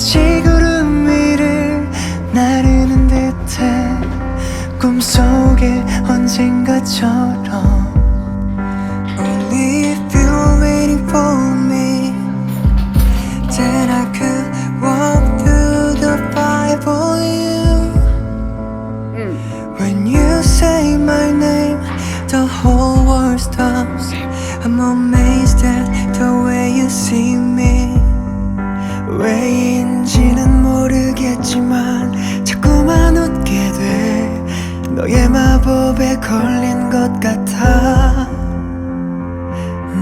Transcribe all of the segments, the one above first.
마치 구름 위를 나르는 듯해 꿈속에 언젠가처럼 Only if you're waiting for me Then I could walk through the fire for you When you say my name The whole world stops I'm amazed at the way you see me 왜 마법에 걸린 것 같아.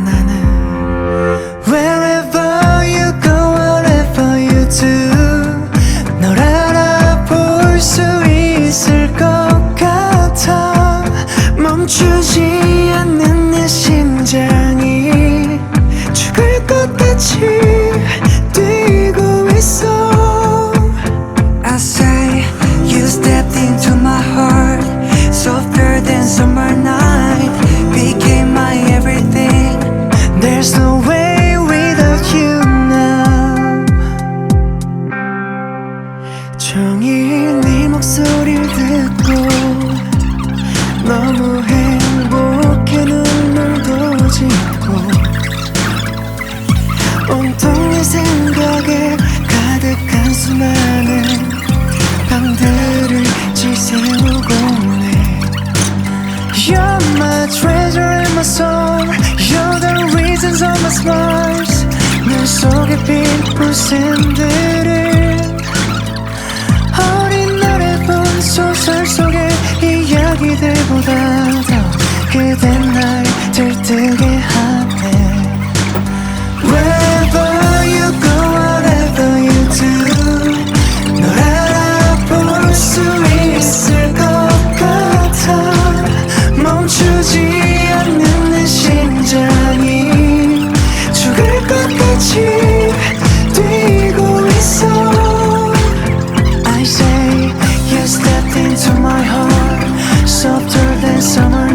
나는 Wherever you go, whatever you do 널 알아볼 수 있을 것 같아. 멈추지 않는 내 심장이 죽을 것 같이 smiles 눈 속에 핀 웃음들을 어린 날에 본 소설 속의 이야기들보다 더 그댄 날 들뜨게 같이 뛰고 있어 I say you stepped into my heart Softer than summer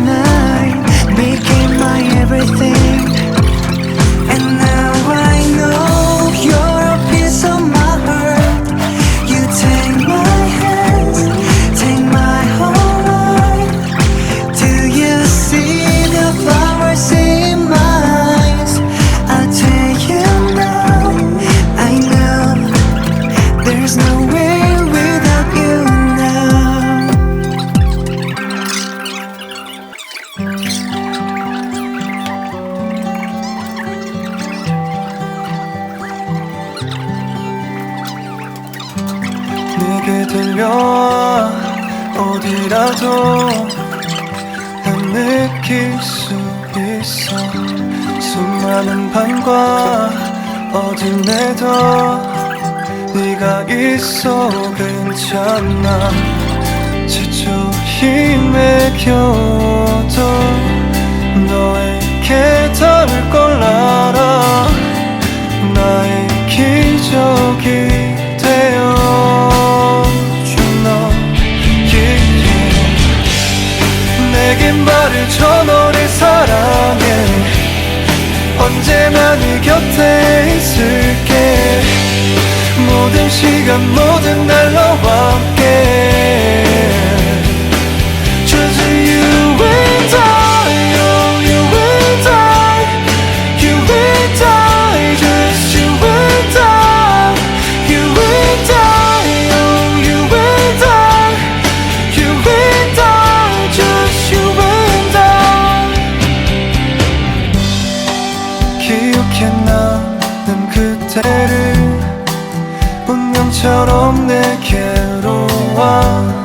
내게 들려와 어디라도 난 느낄 수 있어. 수많은 밤과 어둠에도 네가 있어. 괜찮아. 지쳐 힘에 겨워도 너에 내게 말해줘 너를 사랑해. 언제나 네 곁에 있을게. 모든 시간 모든 날 너와 난 그대를 운명처럼 내게로 와.